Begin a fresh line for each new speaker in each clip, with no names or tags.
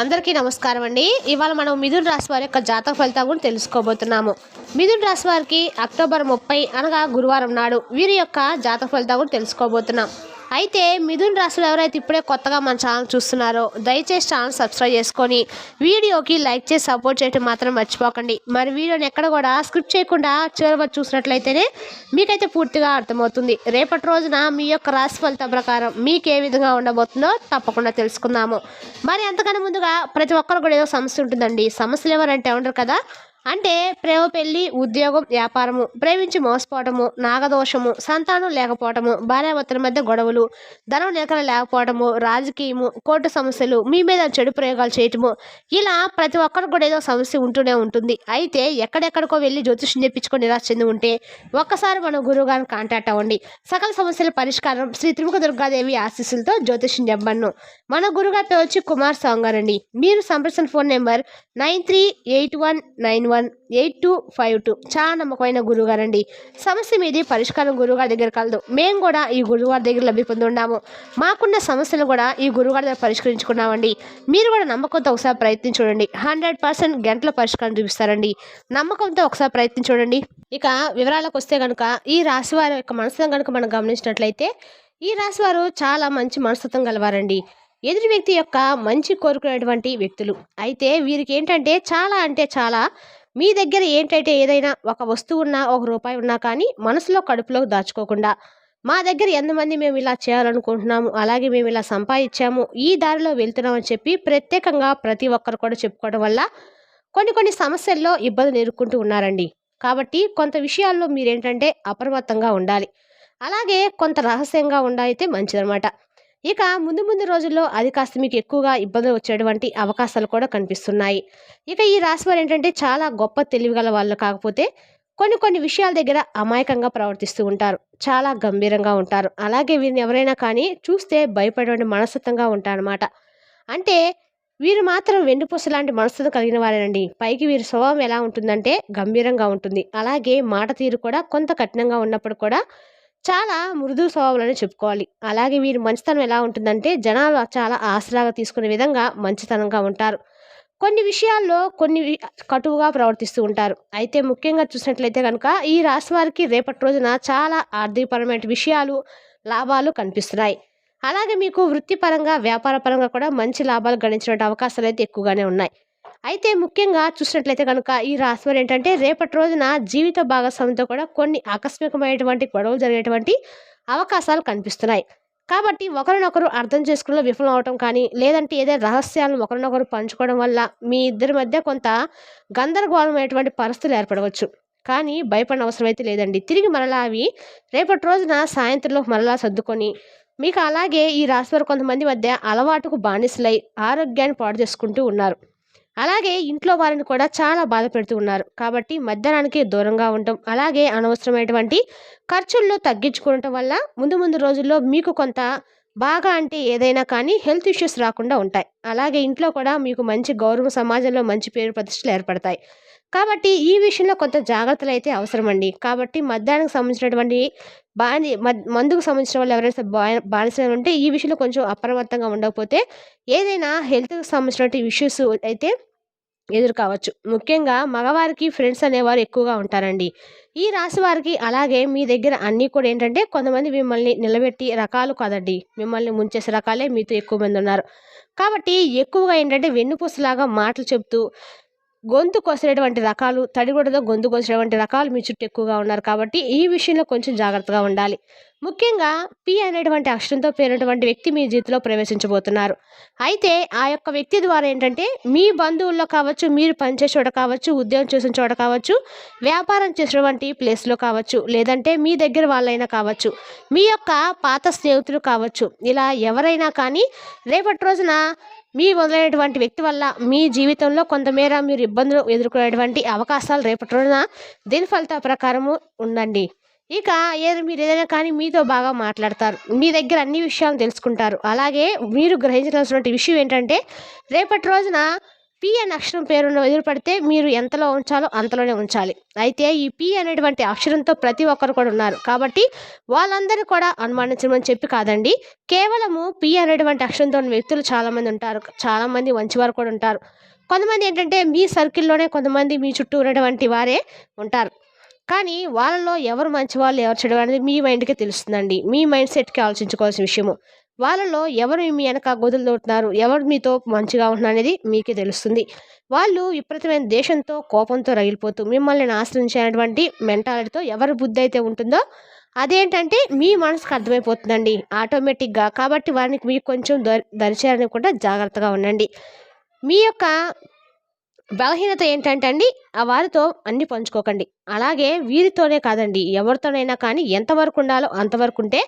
అందరికీ నమస్కారం అండి. ఇవాళ మనం మిథున్ రాశి వారి యొక్క జాతక ఫలితాలు కూడా తెలుసుకోబోతున్నాము. మిథున్ రాశి వారికి అక్టోబర్ ముప్పై అనగా గురువారం నాడు వీరి యొక్క జాతక ఫలితాలు కూడా తెలుసుకోబోతున్నాం. అయితే మిథున్ రాశులు ఎవరైతే ఇప్పుడే కొత్తగా మన ఛానల్ చూస్తున్నారో దయచేసి ఛానల్ సబ్స్క్రైబ్ చేసుకొని వీడియోకి లైక్ చేసి సపోర్ట్ చేయడం మాత్రం మర్చిపోకండి. మరి వీడియోని ఎక్కడ కూడా స్క్రిప్ట్ చేయకుండా చివరి వరకు చూసినట్లయితేనే మీకైతే పూర్తిగా అర్థమవుతుంది. రేపటి రోజున మీ యొక్క రాశి ఫలితం ప్రకారం మీకు ఏ విధంగా ఉండబోతుందో తప్పకుండా తెలుసుకుందాము. మరి అంతకన్నా ముందుగా ప్రతి ఒక్కరు కూడా ఏదో సమస్య ఉంటుందండి. సమస్యలు ఎవరంటే ఉండరు కదా? అంటే ప్రేమ పెళ్ళి ఉద్యోగం వ్యాపారము ప్రేమించి మోసపోవటము నాగదోషము సంతానం లేకపోవటము భార్యాభర్తల మధ్య గొడవలు ధనం నిలకడ లేకపోవటము రాజకీయము కోర్టు సమస్యలు మీ మీద చెడు ప్రయోగాలు చేయటము ఇలా ప్రతి ఒక్కరు కూడా ఏదో సమస్య ఉంటూనే ఉంటుంది. అయితే ఎక్కడెక్కడికో వెళ్ళి జ్యోతిష్యం చెప్పించుకొని నిరాశ చెంది ఉంటే ఒక్కసారి మన గురువు గారిని కాంటాక్ట్ అవ్వండి. సకల సమస్యల పరిష్కారం శ్రీ త్రిముఖ దుర్గాదేవి ఆశీస్సులతో జ్యోతిష్యం చెప్పను మన గురుగారితో పేరు వచ్చి కుమార్ స్వామి గారండి మీరు సంప్రదించిన phone number nine three eight one nine one eight two five two చాలా నమ్మకమైన గురువుగారండి. సమస్య మీది పరిష్కారం గురువుగారి దగ్గర కలదు మేము కూడా ఈ గురువుగారి దగ్గర లబ్ధి పొంది ఉన్నాము మాకున్న సమస్యలు కూడా ఈ గురువుగారి దగ్గర పరిష్కరించుకున్నామండి. మీరు కూడా నమ్మకంతో ఒకసారి ప్రయత్నం చూడండి. హండ్రెడ్ పర్సెంట్ గంటల పరిష్కారం చూపిస్తారండి. నమ్మకంతో ఒకసారి ప్రయత్నం చూడండి. ఇక వివరాలకు వస్తే కనుక ఈ రాశి వారి యొక్క మనసును కనుక మనం గమనించినట్లయితే ఈ రాశి వారు చాలా మంచి మనస్తత్వం గలవారండి. ఎదుటి వ్యక్తి యొక్క మంచి కోరుకునేటువంటి వ్యక్తులు. అయితే వీరికి ఏంటంటే చాలా అంటే చాలా మీ దగ్గర ఏంటంటే ఏదైనా ఒక వస్తువు ఉన్నా ఒక రూపాయి ఉన్నా కానీ మనసులో కడుపులో దాచుకోకుండా మా దగ్గర ఎంతమంది మేము ఇలా చేయాలనుకుంటున్నాము అలాగే మేము ఇలా సంపాదించాము ఈ దారిలో వెళ్తున్నామని చెప్పి ప్రత్యేకంగా ప్రతి ఒక్కరు కూడా చెప్పుకోవడం వల్ల కొన్ని కొన్ని సమస్యల్లో ఇబ్బందులు ఎదుర్కొంటూ ఉన్నారండి. కాబట్టి కొంత విషయాల్లో మీరేంటంటే అప్రమత్తంగా ఉండాలి. అలాగే కొంత రహస్యంగా ఉండాలైతే మంచిదనమాట ఇక ముందు ముందు రోజుల్లో అది కాస్త మీకు ఎక్కువగా ఇబ్బందులు వచ్చేటువంటి అవకాశాలు కూడా కనిపిస్తున్నాయి. ఇక ఈ రాశి వారు ఏంటంటే చాలా గొప్ప తెలివిగల వాళ్ళు కాకపోతే కొన్ని కొన్ని విషయాల దగ్గర అమాయకంగా ప్రవర్తిస్తూ ఉంటారు. చాలా గంభీరంగా ఉంటారు. అలాగే వీరిని ఎవరైనా కానీ చూస్తే భయపడేటువంటి మనస్తత్వంగా ఉంటారన్నమాట. అంటే వీరు మాత్రం వెన్నుపూస లాంటి మనస్తత్వం కలిగిన వారేనండి. పైకి వీరి స్వభావం ఎలా ఉంటుందంటే గంభీరంగా ఉంటుంది. అలాగే మాట తీరు కూడా కొంత కఠినంగా ఉన్నప్పుడు కూడా చాలా మృదు స్వభావాలని చెప్పుకోవాలి. అలాగే వీరి మంచితనం ఎలా ఉంటుందంటే జనాలు చాలా ఆసరాగా తీసుకునే విధంగా మంచితనంగా ఉంటారు. కొన్ని విషయాల్లో కొన్ని కటువుగా ప్రవర్తిస్తూ ఉంటారు. అయితే ముఖ్యంగా చూసినట్లయితే కనుక ఈ రాశి వారికి రేపటి రోజున చాలా ఆర్థికపరమైన విషయాలు లాభాలు కనిపిస్తున్నాయి. అలాగే మీకు వృత్తిపరంగా వ్యాపారపరంగా కూడా మంచి లాభాలు గణించిన అవకాశాలు అయితే ఎక్కువగానే ఉన్నాయి. అయితే ముఖ్యంగా చూసినట్లయితే కనుక ఈ రాశి వారు ఏంటంటే రేపటి రోజున జీవిత భాగస్వామితో కూడా కొన్ని ఆకస్మికమైనటువంటి గొడవలు జరిగేటువంటి అవకాశాలు కనిపిస్తున్నాయి. కాబట్టి ఒకరినొకరు అర్థం చేసుకునే విఫలం అవటం కానీ లేదంటే ఏదైనా రహస్యాలను ఒకరినొకరు పంచుకోవడం వల్ల మీ ఇద్దరి మధ్య కొంత గందరగోళమైనటువంటి పరిస్థితులు ఏర్పడవచ్చు. కానీ భయపడిన అవసరం అయితే లేదండి. తిరిగి మరలా అవి రేపటి రోజున సాయంత్రంలో మరలా సర్దుకొని మీకు అలాగే ఈ రాశివారు కొంతమంది మధ్య అలవాటుకు బానిసలై ఆరోగ్యాన్ని పాడు చేసుకుంటూ ఉన్నారు. అలాగే ఇంట్లో వారిని కూడా చాలా బాధ పెడుతూ ఉన్నారు. కాబట్టి మధ్యాహ్నానికి దూరంగా ఉండటం అలాగే అనవసరమైనటువంటి ఖర్చుల్లో తగ్గించుకోవటం వల్ల ముందు ముందు రోజుల్లో మీకు కొంత బాగా అంటే ఏదైనా కానీ హెల్త్ ఇష్యూస్ రాకుండా ఉంటాయి. అలాగే ఇంట్లో కూడా మీకు మంచి గౌరవ సమాజంలో మంచి పేరు ప్రతిష్టలు ఏర్పడతాయి. కాబట్టి ఈ విషయంలో కొంత జాగ్రత్తలు అయితే అవసరమండి. కాబట్టి మద్యానికి సంబంధించినటువంటి బాని మందుకు సంబంధించిన వాళ్ళు ఎవరైనా బా- బానిసలు ఉంటే ఈ విషయంలో కొంచెం అప్రమత్తంగా ఉండకపోతే ఏదైనా హెల్త్కి సంబంధించినటువంటి ఇష్యూస్ అయితే ఎదురు కావచ్చు ముఖ్యంగా మగవారికి ఫ్రెండ్స్ అనేవారు ఎక్కువగా ఉంటారండి. ఈ రాశి వారికి అలాగే మీ దగ్గర అన్నీ కూడా ఏంటంటే కొంతమంది మిమ్మల్ని నిలబెట్టి రకాలు కాదండి. మిమ్మల్ని ముంచేసే రకాలే మీతో ఎక్కువ మంది ఉన్నారు. కాబట్టి ఎక్కువగా ఏంటంటే వెన్నుపూసలాగా మాటలు చెప్తూ గొంతు కొసినటువంటి రకాలు తడిగుడతో గొంతు కొసినటువంటి రకాలు మీ చుట్టూ ఎక్కువగా ఉన్నారు కాబట్టి ఈ విషయంలో కొంచెం జాగ్రత్తగా ఉండాలి. ముఖ్యంగా పి అనేటువంటి అక్షరంతో పేరినటువంటి వ్యక్తి మీ జీవితంలో ప్రవేశించబోతున్నారు. అయితే ఆ యొక్క వ్యక్తి ద్వారా ఏంటంటే మీ బంధువుల్లో కావచ్చు మీరు పనిచేసే చోట కావచ్చు ఉద్యోగం చేసిన చోట కావచ్చు వ్యాపారం చేసినటువంటి ప్లేస్లో కావచ్చు లేదంటే మీ దగ్గర వాళ్ళైనా కావచ్చు మీ యొక్క పాత స్నేహితులు కావచ్చు ఇలా ఎవరైనా కానీ రేపటి రోజున మీ మొదలైనటువంటి వ్యక్తి వల్ల మీ జీవితంలో కొంతమేర మీరు ఇబ్బందులు ఎదుర్కొనేటువంటి అవకాశాలు రేపటి రోజున దీని ఫలిత ప్రకారము ఉండండి ఇక ఏదో మీరు ఏదైనా కానీ మీతో బాగా మాట్లాడతారు. మీ దగ్గర అన్ని విషయాలు తెలుసుకుంటారు. అలాగే మీరు గ్రహించాల్సినటువంటి విషయం ఏంటంటే రేపటి రోజున పి అనే అక్షరం పేరు ఎదురుపడితే మీరు ఎంతలో ఉంచాలో అంతలోనే ఉంచాలి. అయితే ఈ పి అనేటువంటి అక్షరంతో ప్రతి ఒక్కరు కూడా ఉన్నారు. కాబట్టి వాళ్ళందరూ కూడా అనుమానించమని చెప్పి కాదండి. కేవలము పి అనేటువంటి అక్షరంతో ఉన్న వ్యక్తులు చాలామంది ఉంటారు. చాలామంది మంచివారు కూడా ఉంటారు. కొంతమంది ఏంటంటే మీ సర్కిల్లోనే కొంతమంది మీ చుట్టూ ఉన్నటువంటి వారే ఉంటారు. కానీ వాళ్ళలో ఎవరు మంచి వాళ్ళు ఎవరు చెడు అనేది మీ మైండ్కే తెలుస్తుందండి. మీ మైండ్ సెట్కి ఆలోచించుకోవాల్సిన విషయము. వాళ్ళలో ఎవరు మీ వెనక గొదులు తోటున్నారు ఎవరు మీతో మంచిగా ఉంటున్నారు అనేది మీకే తెలుస్తుంది. వాళ్ళు విపరీతమైన దేశంతో కోపంతో రగిలిపోతూ మిమ్మల్ని ఆశ్రయించేటువంటి మెంటాలిటీతో ఎవరి బుద్ధి అయితే ఉంటుందో అదేంటంటే మీ మనసుకు అర్థమైపోతుందండి ఆటోమేటిక్గా. కాబట్టి వారికి మీకు కొంచెం దరి దరిచేరని కూడా జాగ్రత్తగా ఉండండి. మీ యొక్క బలహీనత ఏంటంటే అండి ఆ వారితో అన్ని పంచుకోకండి. అలాగే వీరితోనే కాదండి ఎవరితోనైనా కానీ ఎంతవరకు ఉండాలో అంతవరకు ఉంటే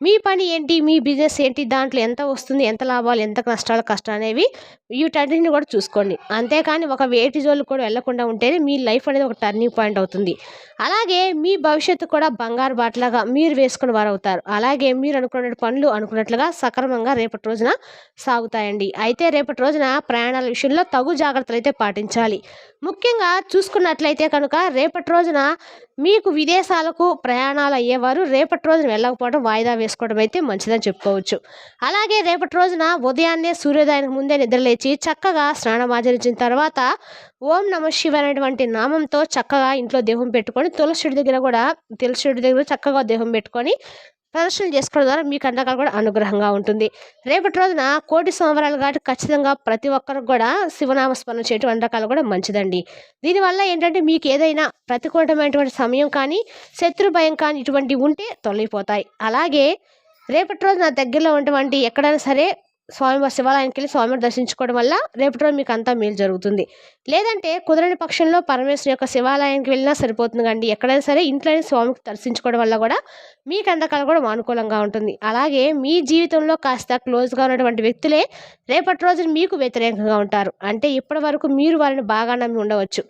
మీ పని ఏంటి? మీ బిజినెస్ ఏంటి? దాంట్లో ఎంత వస్తుంది? ఎంత లాభాలు? ఎంత నష్టాలు? కష్టాలు అనేవి వీటన్నిటిని కూడా చూసుకోండి. అంతేకాని ఒక వేటి జోలు కూడా వెళ్ళకుండా ఉంటేనే మీ లైఫ్ అనేది ఒక టర్నింగ్ పాయింట్ అవుతుంది. అలాగే మీ భవిష్యత్తు కూడా బంగారు బాటలాగా మీరు వేసుకుని వారు అవుతారు. అలాగే మీరు అనుకున్న పనులు అనుకున్నట్లుగా సక్రమంగా రేపటి రోజున సాగుతాయండి. అయితే రేపటి రోజున ప్రయాణాల విషయంలో తగు జాగ్రత్తలు అయితే పాటించాలి. ముఖ్యంగా చూసుకున్నట్లయితే కనుక రేపటి రోజున మీకు విదేశాలకు ప్రయాణాలు అయ్యేవారు రేపటి రోజున వెళ్ళకపోవడం వాయిదా వేసుకోవడం అయితే మంచిదని చెప్పుకోవచ్చు. అలాగే రేపటి రోజున ఉదయాన్నే సూర్యోదయానికి ముందే నిద్రలేచి చక్కగా స్నానం ఆచరించిన తర్వాత ఓం నమ శివ అనేటువంటి నామంతో చక్కగా ఇంట్లో దేహం పెట్టుకొని తులసిడి దగ్గర కూడా తులసిడి దగ్గర చక్కగా దేహం పెట్టుకొని ప్రదర్శనలు చేసుకోవడం ద్వారా మీకు అండగా కూడా అనుగ్రహంగా ఉంటుంది. రేపటి రోజున కోటి సోమవారాలు కాబట్టి ఖచ్చితంగా ప్రతి ఒక్కరికి కూడా శివనామస్మరణ చేయటం వంటకాలు కూడా మంచిదండి. దీనివల్ల ఏంటంటే మీకు ఏదైనా ప్రతికూలమైనటువంటి సమయం కానీ శత్రు భయం కానీ ఇటువంటివి ఉంటే తొలగిపోతాయి. అలాగే రేపటి రోజు నా దగ్గరలో ఉన్నటువంటి ఎక్కడైనా సరే స్వామి శివాలయానికి వెళ్ళి స్వామిని దర్శించుకోవడం వల్ల రేపటి రోజు మీకు అంతా మేలు జరుగుతుంది. లేదంటే కుదరని పక్షంలో పరమేశ్వరు యొక్క శివాలయానికి వెళ్ళినా సరిపోతుంది అండి ఎక్కడైనా సరే ఇంట్లోనే స్వామికి దర్శించుకోవడం వల్ల కూడా మీకు అందకాలు కూడా అనుకూలంగా ఉంటుంది. అలాగే మీ జీవితంలో కాస్త క్లోజ్గా ఉన్నటువంటి వ్యక్తులే రేపటి రోజున మీకు వ్యతిరేకంగా ఉంటారు. అంటే ఇప్పటి వరకు మీరు వారిని బాగా నమ్మి ఉండవచ్చు.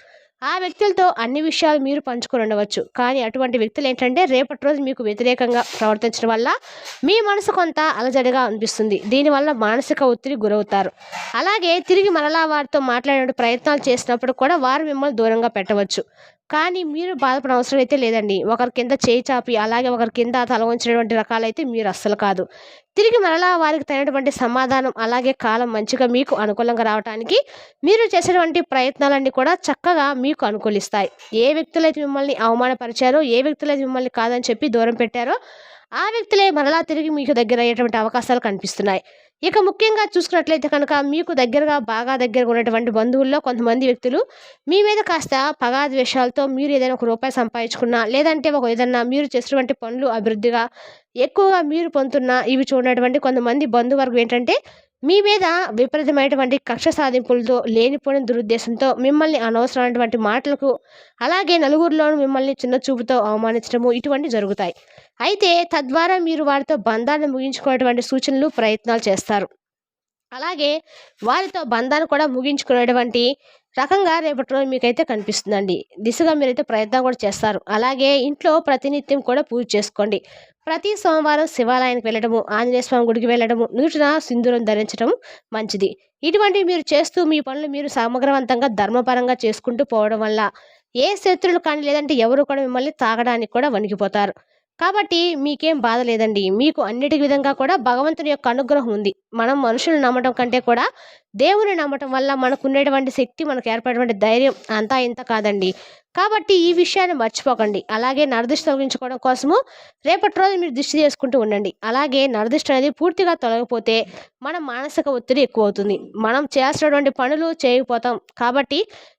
ఆ వ్యక్తులతో అన్ని విషయాలు మీరు పంచుకొని ఉండవచ్చు. కానీ అటువంటి వ్యక్తులు ఏంటంటే రేపటి రోజు మీకు వ్యతిరేకంగా ప్రవర్తించడం వల్ల మీ మనసు కొంత అలజడిగా అనిపిస్తుంది. దీనివల్ల మానసిక ఒత్తిడి గురవుతారు. అలాగే తిరిగి మరలా వారితో మాట్లాడే ప్రయత్నాలు చేసినప్పుడు కూడా వారు మిమ్మల్ని దూరంగా పెట్టవచ్చు. కానీ మీరు బాధపడిన అవసరం అయితే లేదండి. ఒకరి కింద చేయి చాపి అలాగే ఒకరి కింద తల ఉంచినటువంటి రకాలైతే మీరు అస్సలు కాదు. తిరిగి మరలా వారికి తగినటువంటి సమాధానం అలాగే కాలం మంచిగా మీకు అనుకూలంగా రావడానికి మీరు చేసినటువంటి ప్రయత్నాలన్నీ కూడా చక్కగా మీకు అనుకూలిస్తాయి. ఏ వ్యక్తులైతే మిమ్మల్ని అవమానపరిచారో ఏ వ్యక్తులైతే మిమ్మల్ని కాదని చెప్పి దూరం పెట్టారో ఆ వ్యక్తులే మరలా తిరిగి మీకు దగ్గర అయ్యేటువంటి అవకాశాలు కనిపిస్తున్నాయి. ఇక ముఖ్యంగా చూసుకున్నట్లయితే కనుక మీకు దగ్గరగా బాగా దగ్గరగా ఉన్నటువంటి బంధువుల్లో కొంతమంది వ్యక్తులు మీ మీద కాస్త పగాద్వేషాలతో మీరు ఏదైనా ఒక రూపాయి సంపాదించుకున్నా లేదంటే ఒక ఏదన్నా మీరు చేసినటువంటి పనులు అభివృద్ధిగా ఎక్కువగా మీరు పొందుతున్న ఇవి చూడనటువంటి కొంతమంది బంధువర్గం ఏంటంటే మీ మీద విపరీతమైనటువంటి కక్ష సాధింపులతో లేనిపోయిన దురుద్దేశంతో మిమ్మల్ని అనవసరమైనటువంటి మాటలకు అలాగే నలుగురిలోనూ మిమ్మల్ని చిన్న చూపుతో అవమానించడము ఇటువంటి జరుగుతాయి. అయితే తద్వారా మీరు వారితో బంధాన్ని ముగించుకునేటువంటి సూచనలు ప్రయత్నాలు చేస్తారు. అలాగే వారితో బంధాన్ని కూడా ముగించుకునేటువంటి రకంగా రేపటి రోజు మీకైతే కనిపిస్తుందండి. దిశగా మీరైతే ప్రయత్నం కూడా చేస్తారు. అలాగే ఇంట్లో ప్రతినిత్యం కూడా పూజ చేసుకోండి. ప్రతి సోమవారం శివాలయానికి వెళ్ళడము ఆంజనేయ స్వామి గుడికి వెళ్ళడము నూటిన సింధూరం ధరించడం మంచిది. ఇటువంటివి మీరు చేస్తూ మీ పనులు మీరు సమగ్రవంతంగా ధర్మపరంగా చేసుకుంటూ పోవడం వల్ల ఏ శత్రులు కానీ లేదంటే ఎవరు కూడా మిమ్మల్ని తాగడానికి కూడా వణికిపోతారు. కాబట్టి మీకేం బాధ లేదండి. మీకు అన్నిటి విధంగా కూడా భగవంతుని యొక్క అనుగ్రహం ఉంది. మనం మనుషులు నమ్మటం కంటే కూడా దేవుని నమ్మటం వల్ల మనకు ఉండేటువంటి శక్తి మనకు ఏర్పడేటువంటి ధైర్యం అంతా ఇంత కాదండి. కాబట్టి ఈ విషయాన్ని మర్చిపోకండి. అలాగే నరదిష్టి తొలగించుకోవడం కోసము రేపటి రోజు మీరు దృష్టి చేసుకుంటూ ఉండండి. అలాగే నరదిష్టి అనేది పూర్తిగా తొలగిపోతే మన మానసిక ఒత్తిడి ఎక్కువ అవుతుంది మనం చేయాల్సినటువంటి పనులు చేయకపోతాం కాబట్టి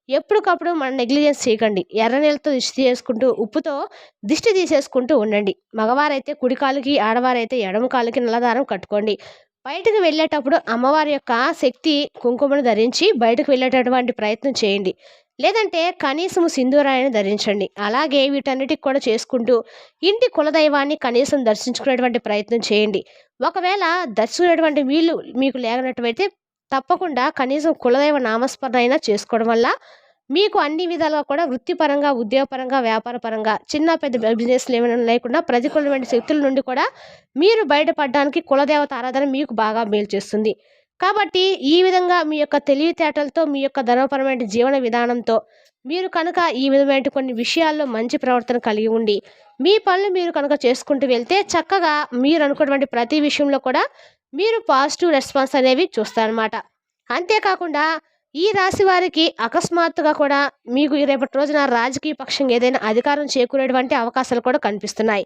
ఎప్పటికప్పుడు మన నెగ్లిజెన్స్ చేయకండి. ఎర్ర నీళ్ళతో దిష్టి చేసుకుంటూ ఉప్పుతో దిష్టి తీసేసుకుంటూ ఉండండి. మగవారైతే కుడి కాలుకి ఆడవారైతే ఎడమ కాలుకి నల్లదారం కట్టుకోండి. బయటకు వెళ్ళేటప్పుడు అమ్మవారి యొక్క శక్తి కుంకుమను ధరించి బయటకు వెళ్ళేటటువంటి ప్రయత్నం చేయండి. లేదంటే కనీసం సింధూరాయని ధరించండి. అలాగే వీటన్నిటికి కూడా చేసుకుంటూ ఇంటి కులదైవాన్ని కనీసం దర్శించుకునేటువంటి ప్రయత్నం చేయండి. ఒకవేళ దర్శించుకునేటువంటి వీళ్ళు మీకు లేనట్టువైతే తప్పకుండా కనీసం కులదైవ నామస్మరణ అయినా చేసుకోవడం వల్ల మీకు అన్ని విధాలుగా కూడా వృత్తిపరంగా ఉద్యోగపరంగా వ్యాపారపరంగా చిన్న పెద్ద బిజినెస్లు ఏమైనా లేకుండా ప్రతికూలమైన శక్తుల నుండి కూడా మీరు బయటపడడానికి కులదేవత ఆరాధన మీకు బాగా మేలు చేస్తుంది. కాబట్టి ఈ విధంగా మీ యొక్క తెలివితేటలతో మీ యొక్క ధర్మపరమైన జీవన విధానంతో మీరు కనుక ఈ విధమైన కొన్ని విషయాల్లో మంచి ప్రవర్తన కలిగి ఉండి మీ పనులు మీరు కనుక చేసుకుంటూ వెళ్తే చక్కగా మీరు అనుకున్నటువంటి ప్రతి విషయంలో కూడా మీరు పాజిటివ్ రెస్పాన్స్ అనేవి చూస్తారనమాట అంతేకాకుండా ఈ రాశి వారికి అకస్మాత్తుగా కూడా మీకు రేపటి రోజున రాజకీయ పక్షం ఏదైనా అధికారం చేకూరేటువంటి అవకాశాలు కూడా కనిపిస్తున్నాయి.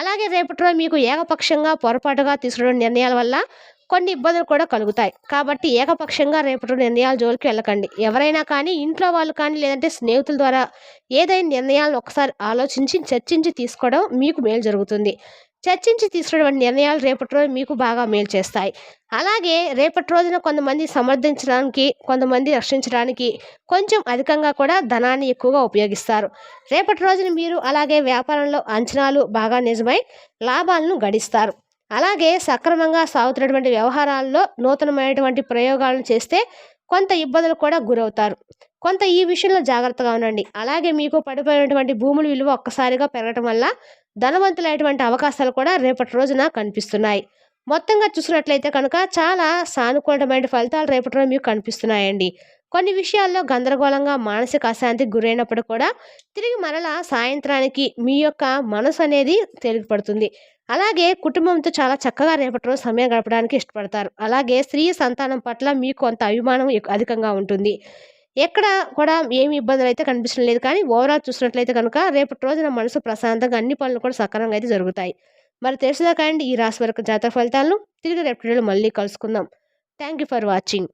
అలాగే రేపటి రోజు మీకు ఏకపక్షంగా పొరపాటుగా తీసుకునే నిర్ణయాల వల్ల కొన్ని ఇబ్బందులు కూడా కలుగుతాయి. కాబట్టి ఏకపక్షంగా రేపటి నిర్ణయాలు నిర్ణయాల జోలికి వెళ్ళకండి. ఎవరైనా కానీ ఇంట్లో వాళ్ళు కానీ లేదంటే స్నేహితుల ద్వారా ఏదైనా నిర్ణయాలను ఒకసారి ఆలోచించి చర్చించి తీసుకోవడం మీకు మేలు జరుగుతుంది. చర్చించి తీసుకున్నటువంటి నిర్ణయాలు రేపటి రోజు మీకు బాగా మేలు చేస్తాయి. అలాగే రేపటి రోజున కొంతమంది సమర్థించడానికి కొంతమంది రక్షించడానికి కొంచెం అధికంగా కూడా ధనాన్ని ఎక్కువగా ఉపయోగిస్తారు. రేపటి రోజున మీరు అలాగే వ్యాపారంలో అంచనాలు బాగా నిజమై లాభాలను గడిస్తారు. అలాగే సక్రమంగా సాగుతున్నటువంటి వ్యవహారాల్లో నూతనమైనటువంటి ప్రయోగాలను చేస్తే కొంత ఇబ్బందులు కూడా గురవుతారు. కొంత ఈ విషయంలో జాగ్రత్తగా ఉండండి. అలాగే మీకు పడిపోయినటువంటి భూముల విలువ ఒక్కసారిగా పెరగటం వల్ల ధనవంతులైనటువంటి అవకాశాలు కూడా రేపటి రోజున కనిపిస్తున్నాయి. మొత్తంగా చూసినట్లయితే కనుక చాలా సానుకూలమైన ఫలితాలు రేపటి రోజు మీకు కనిపిస్తున్నాయండి. కొన్ని విషయాల్లో గందరగోళంగా మానసిక అశాంతికి గురైనప్పుడు కూడా తిరిగి మరలా సాయంత్రానికి మీ యొక్క మనసు అనేది తేలికపడుతుంది. అలాగే కుటుంబంతో చాలా చక్కగా రేపటి రోజు సమయం గడపడానికి ఇష్టపడతారు. అలాగే స్త్రీ సంతానం పట్ల మీకు కొంత అభిమానం అధికంగా ఉంటుంది. ఎక్కడ కూడా ఏమి ఇబ్బందులు అయితే కనిపించడం లేదు. కానీ ఓవరాల్ చూసినట్లయితే కనుక రేపటి రోజున మనసు ప్రశాంతంగా అన్ని పనులు కూడా సక్రమంగా అయితే జరుగుతాయి. మరి తెలుసుదా అండి ఈ రాశి వరకు జాతక ఫలితాలను తిరిగి రేపటి మళ్ళీ కలుసుకుందాం. Thank you for watching